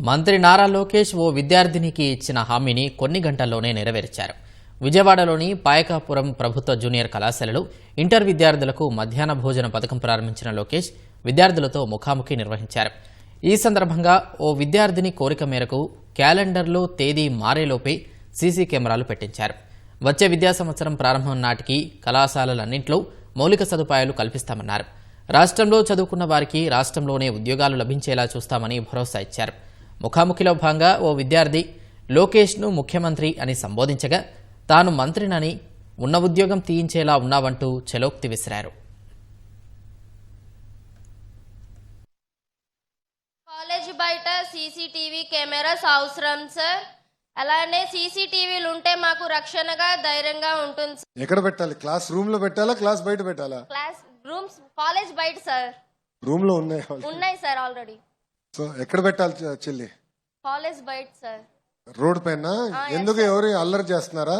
మంత్రి నారా లోకేష్ ఓ విద్యార్థినికి ఇచ్చిన హామీని కొన్ని గంటల్లోనే నెరవేర్చారు. విజయవాడలోని పాయకాపురం ప్రభుత్వ జూనియర్ కళాశాలలో ఇంటర్ విద్యార్థులకు మధ్యాహ్న భోజన పథకం ప్రారంభించిన లోకేష్ విద్యార్థులతో ముఖాముఖి నిర్వహించారు. ఈ సందర్భంగా ఓ విద్యార్థిని కోరిక మేరకు క్యాలెండర్లో తేదీ మారేలోపే సీసీ కెమెరాలు పెట్టించారు. వచ్చే విద్యా సంవత్సరం ప్రారంభం నాటికి కళాశాలలన్నింటిలో మౌలిక సదుపాయాలు కల్పిస్తామన్నారు. రాష్ట్రంలో చదువుకున్న వారికి రాష్ట్రంలోనే ఉద్యోగాలు లభించేలా చూస్తామని భరోసా ఇచ్చారు. ముఖాముఖిలో భాగంగా ఓ విద్యార్థి లోకేష్ను ముఖ్యమంత్రి అని సంబోధించగా తాను మంత్రినని ఉన్న ఉద్యోగం తీయించేలా ఉన్నావంటూ చెలోక్తి విసిరారు. కాలేజ్ బయట సీసీటీవీ కెమెరాస్ అవసరం సార్. అలానే సీసీటీవీలు ఉంటే మాకు రక్షణగా ధైర్యంగా ఉంటుంది సార్. ఎక్కడ పెట్టాలి? క్లాస్ రూమ్లో పెట్టాలా? క్లాస్ బయట పెట్టాలా? క్లాస్ రూమ్స్ కాలేజ్ బయట సార్. రూమ్లో ఉన్నాయి? ఉన్నాయి సార్ ఆల్రెడీ. సో ఎక్కడ పెట్టాలి చె- చెల్లి? కాలేజ్ బయట సార్ రోడ్ పైన? ఎందుకు ఎవరు అల్లరి చేస్తున్నారా?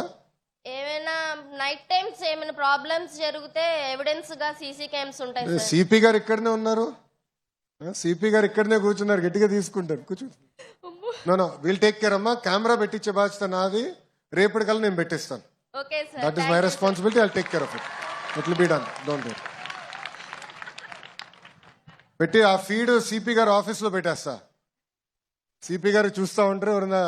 ఏమైనా నైట్ టైమ్స్ ఏమైనా ప్రాబ్లమ్స్ జరిగితే ఎవిడెన్స్గా సీసీ క్యామ్స్ ఉంటాయి సార్ సిపి గారు ఇక్కడనే ఉన్నారు. సిపి గారు ఇక్కడనే కూర్చున్నారు గట్టిగా తీసుకుంటారు. కూర్చో. No no we'll take care అమ్మా. కెమెరా పెట్టించే బాధ్యత నాది. రేపటికల్లా నేను పెట్టిస్తాను. Okay sir that is my responsibility I take care of it it will be done don't పెట్టి ఆ ఫీడ్ సిపి గారు ఆఫీస్లో పెట్టేస్తా. సిపి గారు చూస్తూ ఉంటారు ఎవరైనా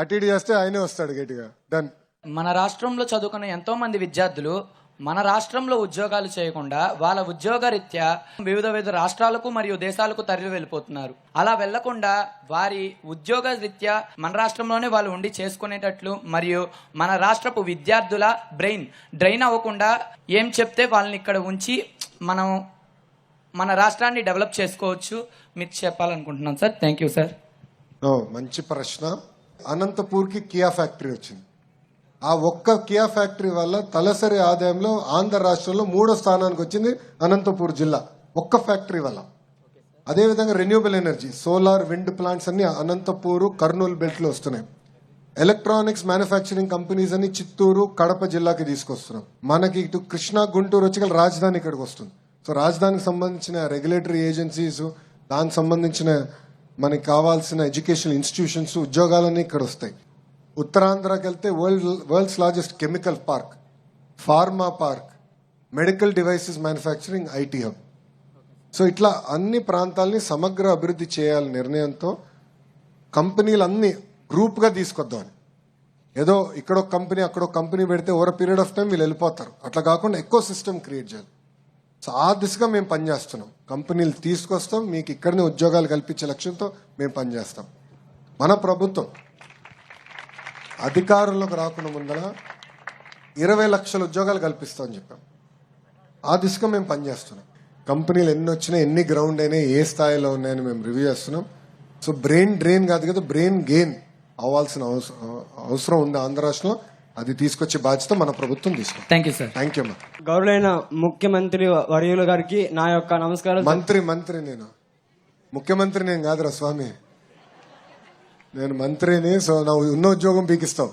అటు ఇటు చేస్తే ఆయనే వస్తాడు గట్టిగా. డన్ మన రాష్ట్రంలో చదువుకున్న ఎంతో మంది విద్యార్థులు మన రాష్ట్రంలో ఉద్యోగాలు చేయకుండా వాళ్ళ ఉద్యోగరీత్యా వివిధ వివిధ రాష్ట్రాలకు మరియు దేశాలకు తరలి వెళ్ళిపోతున్నారు. అలా వెళ్ళకుండా వారి ఉద్యోగ రీత్యా మన రాష్ట్రంలోనే వాళ్ళు ఉండి చేసుకునేటట్లు మరియు మన రాష్ట్రపు విద్యార్థుల బ్రెయిన్ డ్రైన్ అవ్వకుండా ఏం చెప్తే వాళ్ళని ఇక్కడ ఉంచి మనం మన రాష్ట్రాన్ని డెవలప్ చేసుకోవచ్చు. మీరు చెప్పాలనుకుంటున్నాను సార్. థ్యాంక్ యూ సార్ ఓ, మంచి ప్రశ్న. అనంతపూర్కి కియా ఫ్యాక్టరీ వచ్చింది. ఆ ఒక్క కియా ఫ్యాక్టరీ వల్ల తలసరి ఆదాయంలో ఆంధ్ర రాష్ట్రంలో మూడో స్థానానికి వచ్చింది అనంతపూర్ జిల్లా. ఒక్క ఫ్యాక్టరీ వల్ల. అదేవిధంగా renewable energy solar wind plants అన్ని అనంతపూరు కర్నూలు బెల్ట్లో వస్తున్నాయి. ఎలక్ట్రానిక్స్ మ్యానుఫ్యాక్చరింగ్ కంపెనీస్ అన్ని చిత్తూరు కడప జిల్లాకి తీసుకొస్తున్నాం. మనకి ఇటు కృష్ణా గుంటూరు వచ్చి రాజధాని ఇక్కడికి వస్తుంది. సో రాజధానికి సంబంధించిన రెగ్యులేటరీ ఏజెన్సీస్ దానికి సంబంధించిన మనకి కావాల్సిన ఎడ్యుకేషనల్ ఇన్స్టిట్యూషన్స్ ఉద్యోగాలన్నీ ఇక్కడ వస్తాయి. ఉత్తరాంధ్రకి వెళ్తే world world's largest chemical park pharma park medical devices manufacturing IT hub so ఇట్లా అన్ని ప్రాంతాలని సమగ్ర అభివృద్ధి చేయాలని నిర్ణయంతో కంపెనీలు అన్ని గ్రూప్గా తీసుకొద్దామని ఏదో ఇక్కడో కంపెనీ అక్కడో కంపెనీ పెడితే ఓవర్ పీరియడ్ ఆఫ్ టైం వీళ్ళు వెళ్ళిపోతారు. అట్లా కాకుండా ఎక్కువ సిస్టమ్ క్రియేట్ చేయాలి. సో ఆ దిశగా మేము పనిచేస్తున్నాం. కంపెనీలు తీసుకొస్తాం మీకు ఇక్కడనే ఉద్యోగాలు కల్పించే లక్ష్యంతో మేము పనిచేస్తాం. మన ప్రభుత్వం అధికారంలోకి రాకుండా ముందర ఇరవై లక్షల ఉద్యోగాలు కల్పిస్తామని చెప్పాం. ఆ దిశగా మేము పనిచేస్తున్నాం. కంపెనీలు ఎన్ని వచ్చినాయి ఎన్ని గ్రౌండ్ అయినాయి ఏ స్థాయిలో ఉన్నాయని మేము రివ్యూ చేస్తున్నాం. సో బ్రెయిన్ డ్రెయిన్ కాదు కదా బ్రెయిన్ గెయిన్ అవ్వాల్సిన అవసరం అవసరం ఉంది ఆంధ్ర రాష్ట్రంలో. అది తీసుకొచ్చే బాధ్యత మన ప్రభుత్వం తీసుకుంది. Thank you sir thank you అమ్మా గౌరవైన ముఖ్యమంత్రి వర్యులు గారికి నా యొక్క నమస్కారం మంత్రి మంత్రి నేను. ముఖ్యమంత్రి నేను కాదురా స్వామి. నేను మంత్రిని సో నా ఉన్న ఉద్యోగం పీకిస్తావు